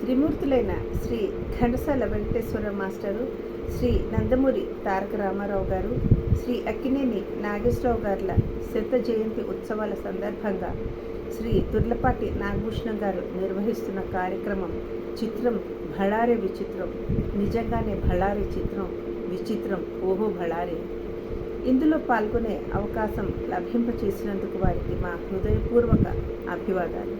త్రిమూర్తులైన Shri Ghantasala Venkateswara master Shri Nandamuri Taraka Rama Rao గారు శ్రీ అక్కినేని నాగేశ్వరరావు గారుల శత జయంతి ఉత్సవాల సందర్భంగా శ్రీ తుర్లపాటి నాగభూషణం గారు నిర్వహిస్తున్న కార్యక్రమం చిత్రం భళారే విచిత్రం. నిజంగానే భళారే చిత్రం విచిత్రం ఓహో భళారే. ఇందులో పాల్గొనే అవకాశం లభింపచేసినందుకు వారికి మా హృదయపూర్వక అభివాదాలు.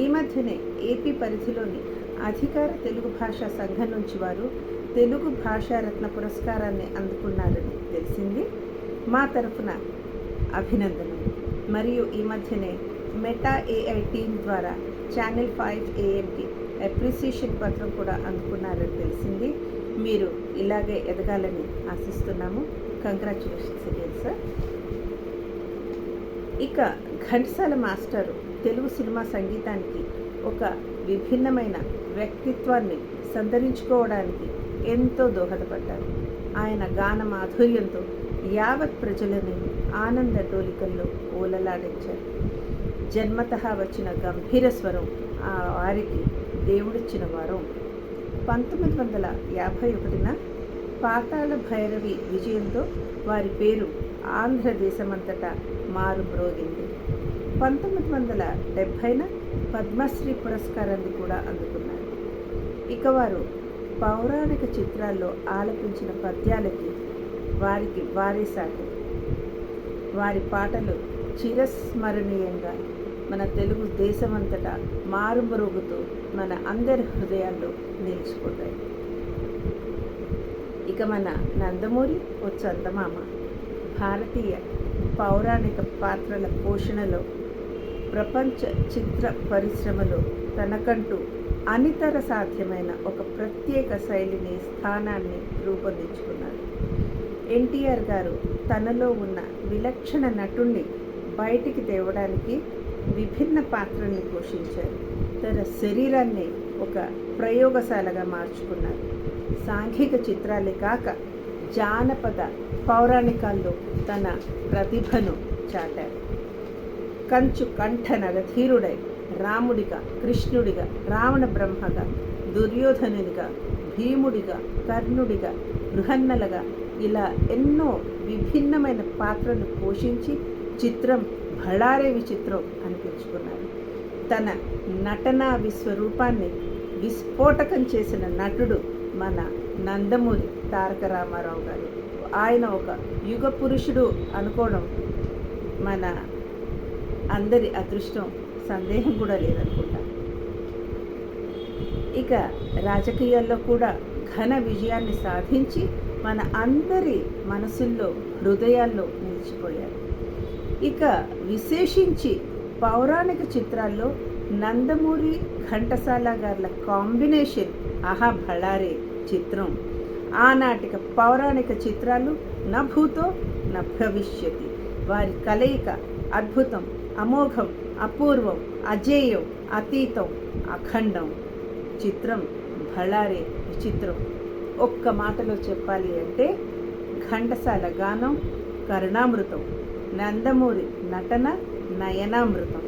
ఈ మధ్యనే ఏపీ పరిధిలోని అధికార తెలుగు భాషా సంఘం నుంచి వారు తెలుగు భాషారత్న పురస్కారాన్ని అందుకున్నారని తెలిసింది. మా తరఫున అభినందనలు. మరియు ఈ మధ్యనే మెటా ఏఐ టీం ద్వారా ఛానల్ ఫైవ్ ఏఎంకి అప్రిసియేషన్ పత్రం కూడా అందుకున్నారని తెలిసింది. మీరు ఇలాగే ఎదగాలని ఆశిస్తున్నాము. కంగ్రాచులేషన్స్ అగేన్ సార్ ఇక ఘంటసాల మాస్టరు తెలుగు సినిమా సంగీతానికి ఒక విభిన్నమైన వ్యక్తిత్వాన్ని సంతరించుకోవడానికి ఎంతో దోహదపడ్డారు. ఆయన గాన మాధుర్యంతో యావత్ ప్రజలని ఆనంద డోలికల్లో ఓలలాడించారు జన్మత వచ్చిన గంభీర స్వరం ఆ వారికి దేవుడిచ్చిన వారం. పంతొమ్మిది వందల యాభై ఒకటిన పాతాళ భైరవి విజయంతో వారి పేరు ఆంధ్రదేశమంతటా మారుమ్రోగింది. పంతొమ్మిది వందల డెబ్భైన పద్మశ్రీ పురస్కారాన్ని కూడా అందుకుంది ఇక వారు పౌరాణిక చిత్రాల్లో ఆలపించిన పద్యాలకి వారికి వారే సాటి వారి పాటలు చిరస్మరణీయంగా మన తెలుగు దేశమంతటా మారుమరుగుతూ మన అందరి హృదయాల్లో నిలిచిపోతాయి. ఇక మన నందమూరి ఓ చందమామ భారతీయ పౌరాణిక పాత్రల పోషణలో ప్రపంచ చిత్ర పరిశ్రమలో తనకంటూ అనితర సాధ్యమైన ఒక ప్రత్యేక శైలిని స్థానాన్ని రూపొందించుకున్నారు. ఎన్టీఆర్ గారు తనలో ఉన్న విలక్షణ నటుణ్ణి బయటికి తేవడానికి విభిన్న పాత్రల్ని పోషించారు. తన శరీరాన్ని ఒక ప్రయోగశాలగా మార్చుకున్నారు. సాంఘిక చిత్రాలే కాక జానపద పౌరాణికాల్లో తన ప్రతిభను చాటారు. కంచు కంఠ నగధీరుడై రాముడిగా కృష్ణుడిగా రావణ బ్రహ్మగా దుర్యోధనుడిగా భీముడిగా కర్ణుడిగా బృహన్నలగా ఇలా ఎన్నో విభిన్నమైన పాత్రలు పోషించి చిత్రం భళారే విచిత్రం అనిపించుకున్నారు తన నటనా విశ్వరూపాన్ని విస్ఫోటకం చేసిన నటుడు మన నందమూరి తారక రామారావు గారు. ఆయన ఒక యుగ పురుషుడు అనుకోవడం మన అందరి అదృష్టం. సందేహం కూడా లేదనుకుంటా. ఇక రాజకీయాల్లో కూడా ఘన విజయాన్ని సాధించి మన అందరి మనసుల్లో హృదయాల్లో నిలిచిపోయారు. ఇక విశేషించి పౌరాణిక చిత్రాల్లో నందమూరి ఘంటసాల గారుల కాంబినేషన్ ఆహా భళారే చిత్రం. ఆనాటిక పౌరాణిక చిత్రాలు న భూతో న భవిష్యతి. వారి కలయిక అద్భుతం అమోఘం అపూర్వం అజేయం అతీతం అఖండం చిత్రం భళారే విచిత్రం. ఒక్క మాటలో చెప్పాలి అంటే ఘంటసాల గానం కరుణామృతం నందమూరి నటన నయనామృతం.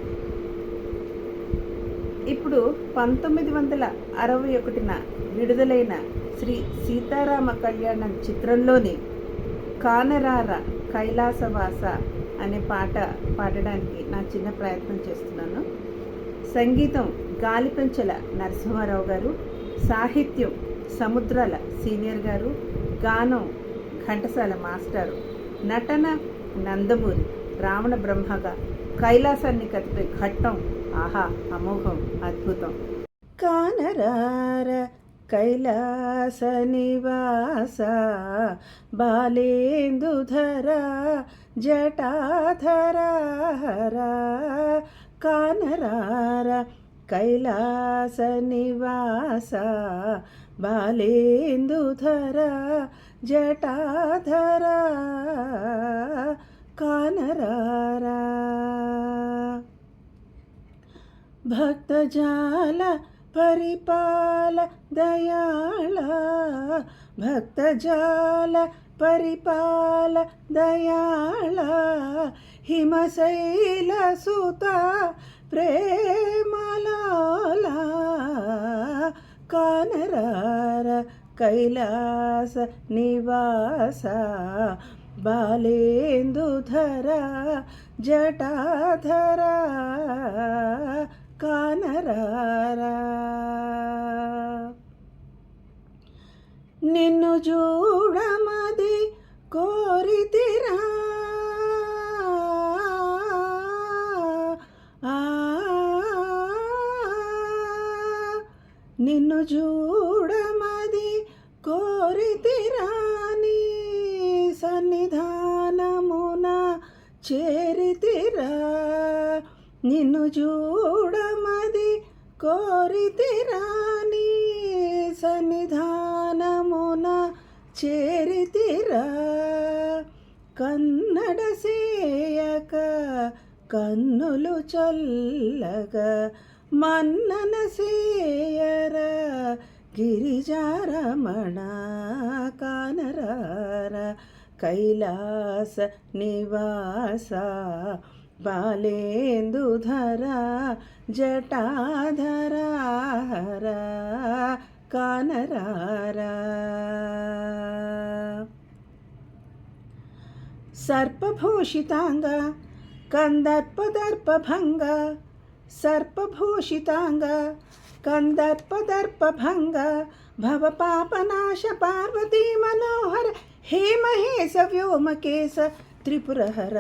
ఇప్పుడు పంతొమ్మిది వందల అరవై ఒకటిన విడుదలైన శ్రీ సీతారామ కళ్యాణం చిత్రంలోని కానరార కైలాసవాస అనే పాట పాడడానికి నా చిన్న ప్రయత్నం చేస్తున్నాను. సంగీతం గాలిపెంచల నరసింహారావు గారు సాహిత్యం సముద్రాల సీనియర్ గారు గానం ఘంటసాల మాస్టారు నటన నందమూరి రావణ బ్రహ్మగా కైలాసాన్ని కదిపే ఘట్టం. ఆహా అమోఘం అద్భుతం. కానరార కైలాస నివాస బాలేందుధర జటాధర కానరార కైలాస నివాస బాలేందుధర జటాధర కానరారా. భక్తజాల పరిపాల దయాళ భక్తజాల పరిపాల దయాళ హిమశైల సుత ప్రేమలాల కానరార కైలాస నివాస బాలేందుధర జటాధరా కానరారా. నిన్ను చూడమది కోరితిరా. నిన్ను చూడమది కోరితిరాని సన్నిధానమున చేరితిరా. నిన్ను చూడమది కోరితిరా నీ సన్నిధానమున చేరితిరా. కన్నడ సేయక కన్నులు చల్లగా మన్నన సేయర గిరిజారమణ కానరార కైలాస నివాస బాలేందుధర జటాధర కానరారా సర్పభూషితాంగ కందర్పదర్పభంగ సర్పభూషితాంగ కందర్పదర్పభంగ భవపాపనాశ పార్వతీ మనోహర హే మహేశ వ్యోమకేశ త్రిపురహర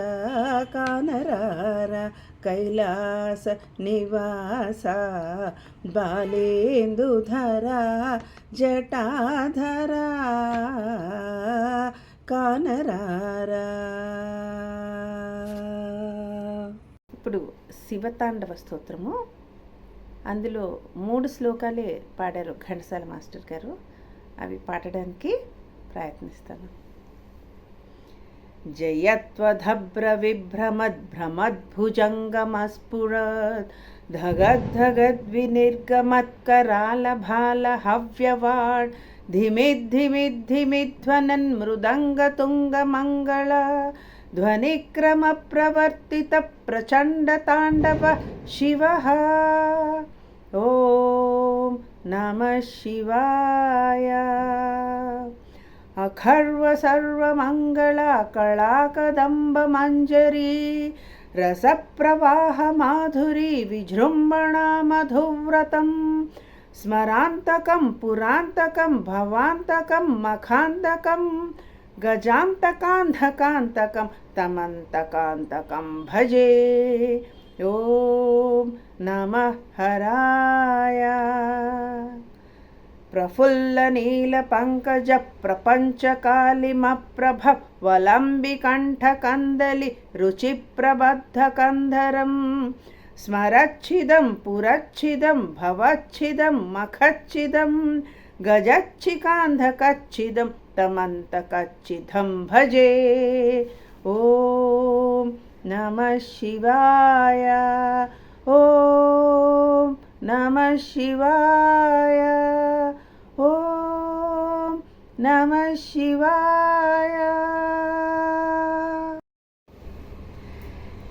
కానరార కైలాస నివాస బాలేందుధర జటాధర కానరారా. ఇప్పుడు శివతాండవ స్తోత్రము. అందులో మూడు శ్లోకాలే పాడారు ఘంటసాల మాస్టర్ గారు. అవి పాడడానికి ప్రయత్నిస్తాను. जयत्वधभ्रविभ्रमद्भ्रमद्भुजङ्गमस्फुरत् धगद्धगद्विनिर्गमत्करालभालहव्यवाड् धिमिद्धिमिद्धिमिध्वनन्मृदङ्गतुङ्गमङ्गल ध्वनिक्रमप्रवर्तितप्रचण्डताण्डव शिवः। ॐ नमः शिवाय। अखर्वसर्वमङ्गलाकलाकदम्बमञ्जरी रसप्रवाहमाधुरी विजृम्भणा मधुव्रतं स्मरान्तकं पुरान्तकं भवान्तकं मखान्तकं गजान्तकान्धकान्तकं तमन्तकान्तकं भजे। ॐ नमः हराय। प्रफुल्लनीलपङ्कज प्रपञ्चकालिमप्रभवलम्बिकण्ठकन्दलि रुचिप्रबद्धकन्धरम् स्मरच्छिदं पुरच्छिदं भवच्छिदं मखच्छिदं गजच्छिकान्धकच्छिदं तमन्तकच्छिदं भजे ॐ नमः शिवाय ॐ नमः शिवाय నమ శివాయ.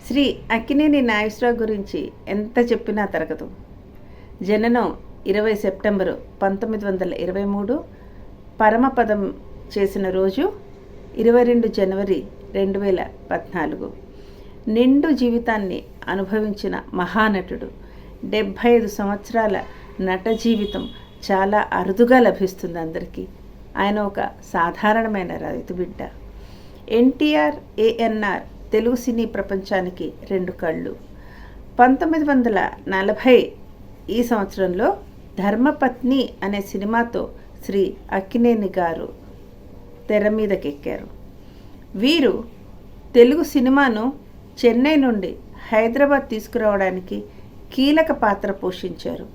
శ్రీ అక్కినేని నాగేశ్వరరావు గురించి ఎంత చెప్పినా తరగదు. జననం ఇరవై సెప్టెంబరు పంతొమ్మిది వందల ఇరవై మూడు. పరమపదం చేసిన రోజు ఇరవై రెండు జనవరి రెండు వేల పద్నాలుగు. నిండు జీవితాన్ని అనుభవించిన మహానటుడు. డెబ్భై ఐదు సంవత్సరాల నట జీవితం చాలా అరుదుగా లభిస్తుంది అందరికీ. ఆయన ఒక సాధారణమైన రైతు బిడ్డ. ఎన్టీఆర్ ఏఎన్ఆర్ తెలుగు సినీ ప్రపంచానికి రెండు కళ్ళు. పంతొమ్మిది వందల నలభై ఈ సంవత్సరంలో ధర్మపత్ని అనే సినిమాతో శ్రీ అక్కినేని గారు తెర మీదకెక్కారు. వీరు తెలుగు సినిమాను చెన్నై నుండి హైదరాబాద్ తీసుకురావడానికి కీలక పాత్ర పోషించారు.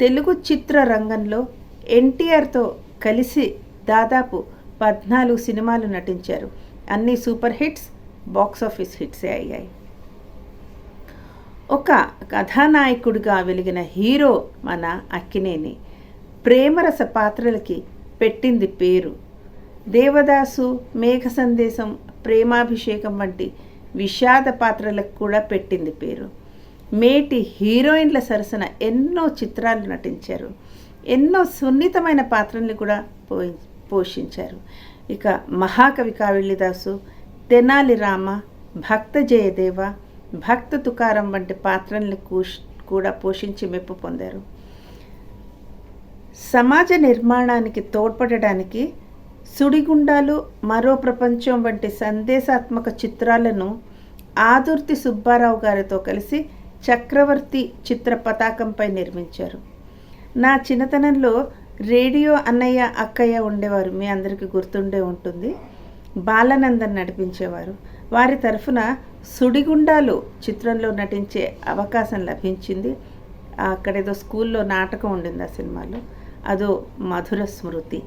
తెలుగు చిత్ర రంగంలో ఎన్టీఆర్తో కలిసి దాదాపు పద్నాలుగు సినిమాలు నటించారు. అన్ని సూపర్ హిట్స్ బాక్స్ ఆఫీస్ హిట్సే అయ్యాయి. ఒక కథానాయకుడిగా వెలిగిన హీరో మన అక్కినేని. ప్రేమరస పాత్రలకి పెట్టింది పేరు. దేవదాసు మేఘ సందేశం ప్రేమాభిషేకం వంటి విషాద పాత్రలకు కూడా పెట్టింది పేరు. మేటి హీరోయిన్ల సరసన ఎన్నో చిత్రాలు నటించారు. ఎన్నో సున్నితమైన పాత్రల్ని కూడా పో పోషించారు. ఇక మహాకవి కావిళ్ళిదాసు తెనాలి రామ భక్త జయదేవ భక్త తుకారం వంటి పాత్రల్ని కూష్ కూడా పోషించి మెప్పు పొందారు. సమాజ నిర్మాణానికి తోడ్పడడానికి సుడిగుండాలు మరో ప్రపంచం వంటి సందేశాత్మక చిత్రాలను ఆదుర్తి సుబ్బారావు గారితో కలిసి చక్రవర్తి చిత్ర పతాకంపై నిర్మించారు. నా చిన్నతనంలో రేడియో అన్నయ్య అక్కయ్య ఉండేవారు. మీ అందరికీ గుర్తుండే ఉంటుంది. బాలనందన్ నడిపించేవారు. వారి తరఫున సుడిగుండాలు చిత్రంలో నటించే అవకాశం లభించింది. అక్కడేదో స్కూల్లో నాటకం ఉండింది ఆ సినిమాలో. అదో మధుర స్మృతి.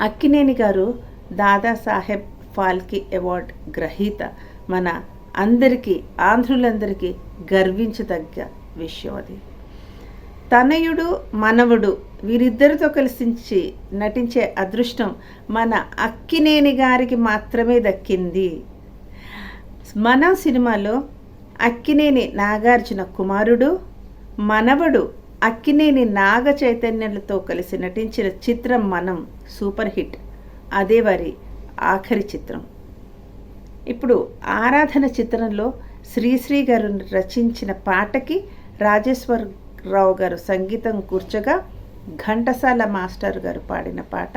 అక్కినేని గారు దాదాసాహెబ్ ఫాల్కే అవార్డ్ గ్రహీత. మన అందరికీ ఆంధ్రులందరికీ గర్వించదగ్గ విషయం అది. తనయుడు మనవుడు వీరిద్దరితో కలిసి నటించే అదృష్టం మన అక్కినేని గారికి మాత్రమే దక్కింది. మన సినిమాలో అక్కినేని నాగార్జున కుమారుడు మనవడు అక్కినేని నాగ చైతన్యులతో కలిసి నటించిన చిత్రం మనం సూపర్ హిట్ అదే వారి ఆఖరి చిత్రం. ఇప్పుడు ఆరాధన చిత్రంలో శ్రీశ్రీ గారు రచించిన పాటకి రాజేశ్వర్ రావు గారు సంగీతం కూర్చగా ఘంటసాల మాస్టర్ గారు పాడిన పాట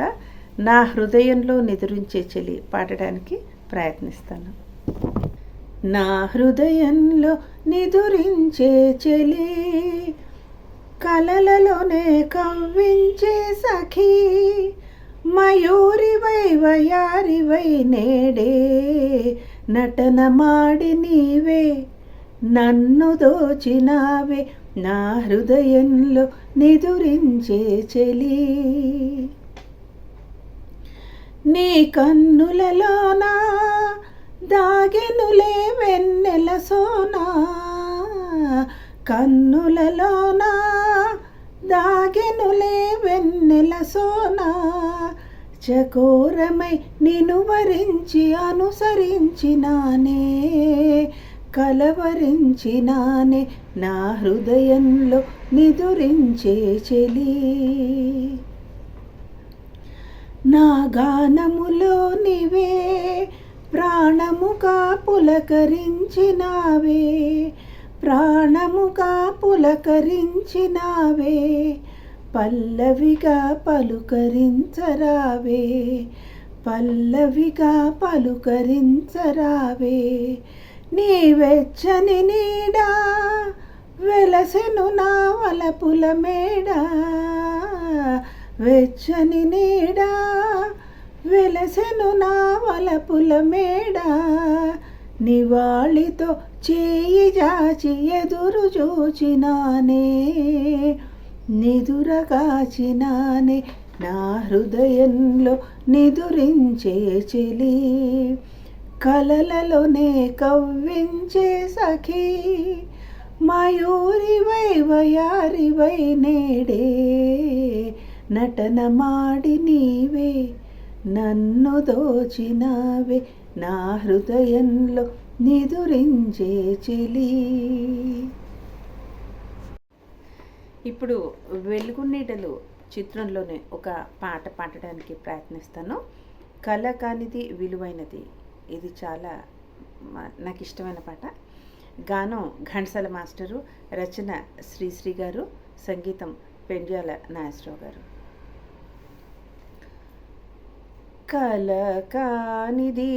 నా హృదయంలో నిదురించే చెలి పాడడానికి ప్రయత్నిస్తాను. నా హృదయంలో నిదురించే చెలి కలలలోనే కవ్వించే సఖీ మయూరివై వయారివై నేడే నటన మాడి నీవే నన్ను దోచినావే నా హృదయంలో నిదురించే చెలి. నీ కన్నులలోనా దాగెనులే వెన్నెల సోనా. కన్నులలోనా దాగెనులే వెన్నెల సోనా. చకోరమై నిను వరించి అనుసరించినానే. కలవరించినానే నా హృదయంలో నిదురించే చెలి. నా గానములో నివే ప్రాణముగా పులకరించినావే ప్రాణముగా పులకరించినావే పల్లవిగా పలుకరించరావే పల్లవిగా పలుకరించరావే నీ వెచ్చని నీడా వెలసెను నా వలపుల మేడ. వెచ్చని నీడా వెలసెను నా వలపుల మేడ. నివాళితో చేయి జాచి ఎదురు చూచినానే నిదురగాచినానే నా హృదయంలో నిదురించే చెలి. కలలలోనే కవ్వించే సఖీ. మయూరివై వయారివై నేడే. నటన మాడి నీవే నన్ను దోచినావే. నా హృదయంలో నిదురించే చెలి. ఇప్పుడు వెలుగునీడలు చిత్రంలోనే ఒక పాట పాడడానికి ప్రయత్నిస్తాను. కళ కానిది విలువైనది. ఇది చాలా నాకు ఇష్టమైన పాట. గానం ఘంటసాల మాస్టరు రచన శ్రీశ్రీ గారు సంగీతం పెండ్యాల నాగేశ్వరరావు గారు. కల కానిది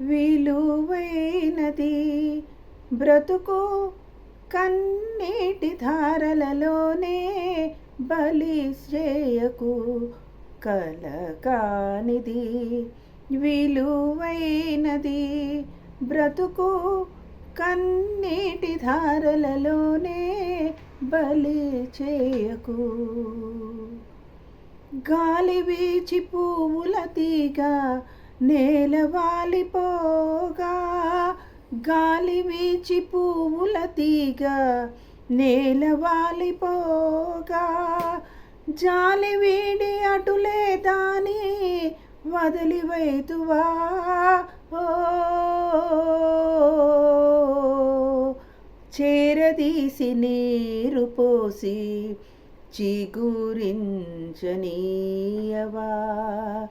విలువైనది బ్రతుకు కన్నీటి ధారలలోనే బలి చేయకు కల కానిది విలువైనది బ్రతుకు కన్నీటి ధారలలోనే బలి చేయకు. గాలి వీచి పువ్వుల తీగ నేల వాలిపోగా గాలి వీచి పువ్వుల తీగ నేల వాలిపోగా జాలి వీడి అటులే దాని వదిలివైతువా? ఓ చేరదీసి నీరు పోసి చిగురించనీయవా?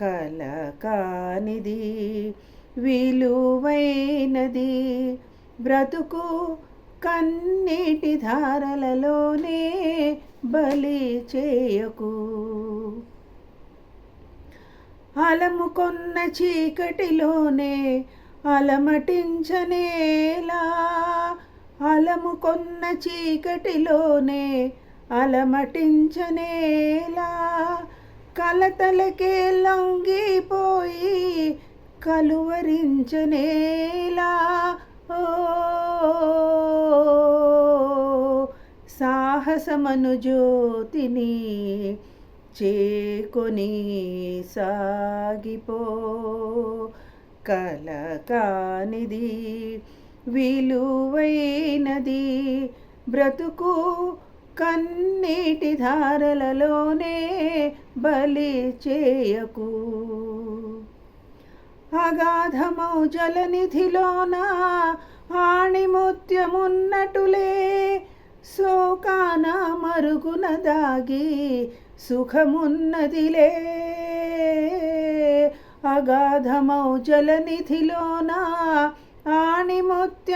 కల కానిది విలువైనది బ్రతుకు కన్నీటి ధారలలోనే బలి చేయకు. అలముకొన్న చీకటిలోనే అలమటించనేలా. అలముకొన్న చీకటిలోనే అలమటించనేలా. కలతలకే లొంగిపోయి కలువరించనేలా. ఓ సాహసమను జ్యోతిని చేకొని సాగిపో. కలకానిది విలువైనది బ్రతుకు కన్నీటి ధారలలోనే బలి చేయకు. అగాధమౌ జలనిధిలోన ఆణిముత్యమున్నటులే శోకాన మరుగున దాగి సుఖమున్నదిలే. అగాధమౌ జలనిధిలోన ఆణిముత్యమున్నటులే.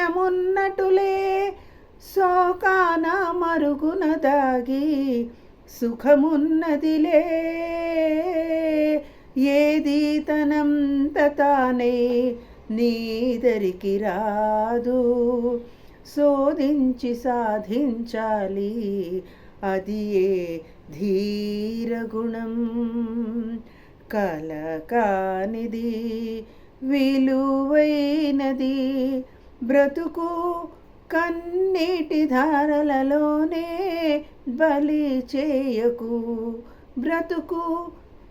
శోకాన మరుగున దాగి సుఖమున్నదిలే. ఏది తనంత తానే నీదరికి రాదు. శోధించి సాధించాలి. అది ఏ ధీరగుణం? కలకానిది విలువైనది బ్రతుకు కన్నీటి ధారలలోనే బలి చేయకు. బ్రతుకు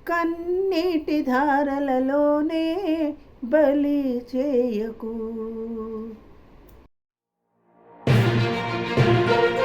కన్నీటి ధారలలోనే బలి చేయకు. thank you.